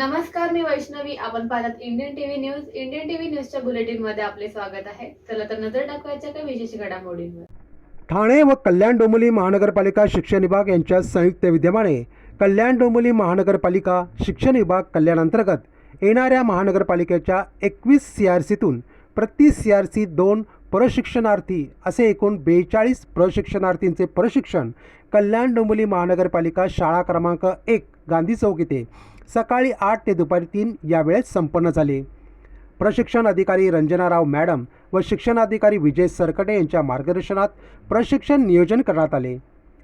नमस्कार मी वैष्णवी. आपण पाहतात Indian TV news Indian TV न्यूजच्या बुलेटिनमध्ये आपले स्वागत आहे. चला तर नजर टाकवायच्या काही विशेष घडामोडींवर. ठाणे व कल्याण डोंबिवली महानगरपालिका शिक्षण विभाग यांच्या संयुक्त विद्यमाने कल्याण डोंबिवली महानगरपालिका शिक्षण विभाग कल्याण अंतर्गत येणाऱ्या महानगरपालिकेच्या एकवीस सी आर सीतून प्रति सी आर सी दोन प्रशिक्षणार्थी असे एकूण बेचाळीस प्रशिक्षणार्थींचे प्रशिक्षण कल्याण डोंबिवली महानगरपालिका शाळा क्रमांक एक गांधी चौक येथे सकाळी आठ ते दुपारी तीन या वेळेत संपन्न झाले. प्रशिक्षण अधिकारी रंजनाराव मॅडम व शिक्षणाधिकारी विजय सरकटे यांच्या मार्गदर्शनात प्रशिक्षण नियोजन करण्यात आले.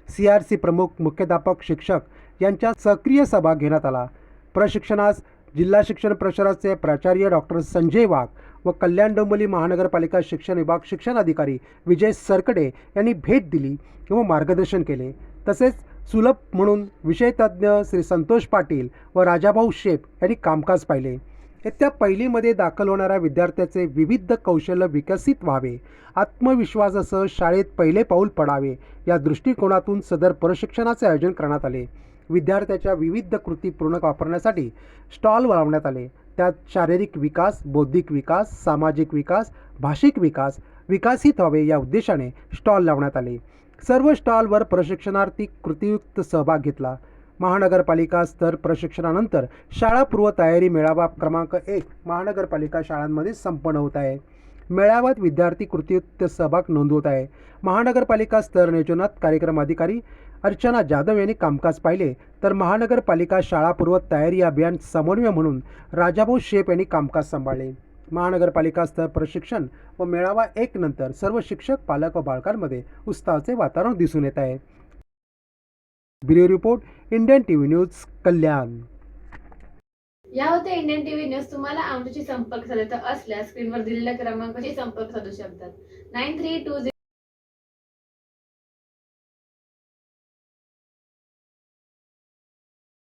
सी आर सी प्रमुख मुख्याध्यापक शिक्षक यांच्या सक्रिय सहभाग घेण्यात आला. प्रशिक्षणास जिल्हा शिक्षण परिषदाचे प्राचार्य डॉक्टर संजय वाघ व कल्याण डोंबिवली महानगरपालिका शिक्षण विभाग शिक्षण अधिकारी विजय सरकडे यांनी भेट दिली व मार्गदर्शन केले. तसेच सुलभ म्हणून विषयतज्ज्ञ श्री संतोष पाटील व राजाभाऊ शेप यांनी कामकाज पाहिले. येत्या पहिलीमध्ये दाखल होणाऱ्या विद्यार्थ्याचे विविध कौशल्य विकसित व्हावे. आत्मविश्वासासह शाळेत पहिले पाऊल पडावे या दृष्टिकोनातून सदर प्रशिक्षणाचे आयोजन करण्यात आले. विद्यार्थ्याच्या विविध कृती पूर्ण वापरण्यासाठी स्टॉल वाढवण्यात आले. त्यात शारीरिक विकास बौद्धिक विकास सामाजिक विकास भाषिक विकास विकसित व्हावे या उद्देशाने स्टॉल लावण्यात आले. सर्व स्टॉलवर प्रशिक्षणार्थी कृतीयुक्त सहभाग घेतला. महानगरपालिका स्तर प्रशिक्षणानंतर शाळापूर्व तयारी मेळावा क्रमांक एक महानगरपालिका शाळांमध्ये संपन्न होत आहे. मेळाव्यात विद्यार्थी कृतीयुक्त सहभाग नोंदवत आहे. महानगरपालिका स्तर नियोजनात कार्यक्रम अधिकारी अर्चना जाधव यांनी कामकाज पाहिले. तर महानगरपालिका शाळापूर्व तयारी अभियान समन्वय म्हणून राजाभाऊ शेप यांनी कामकाज सांभाळले. महानगरपालिका स्तर प्रशिक्षण व मेळावा एक नंतर सर्व शिक्षक पालक व बालकांमध्ये उत्साहाचे वातावरण दिसून येत आहे. Bureau report Indian TV news Kalyan. या होत्या इंडियन टीव्ही न्यूज. तुम्हाला आमच्याशी संपर्क साधायचा असल्यास स्क्रीनवर दिलेल्या क्रमांकाशी संपर्क साधू शकतात. Nine three to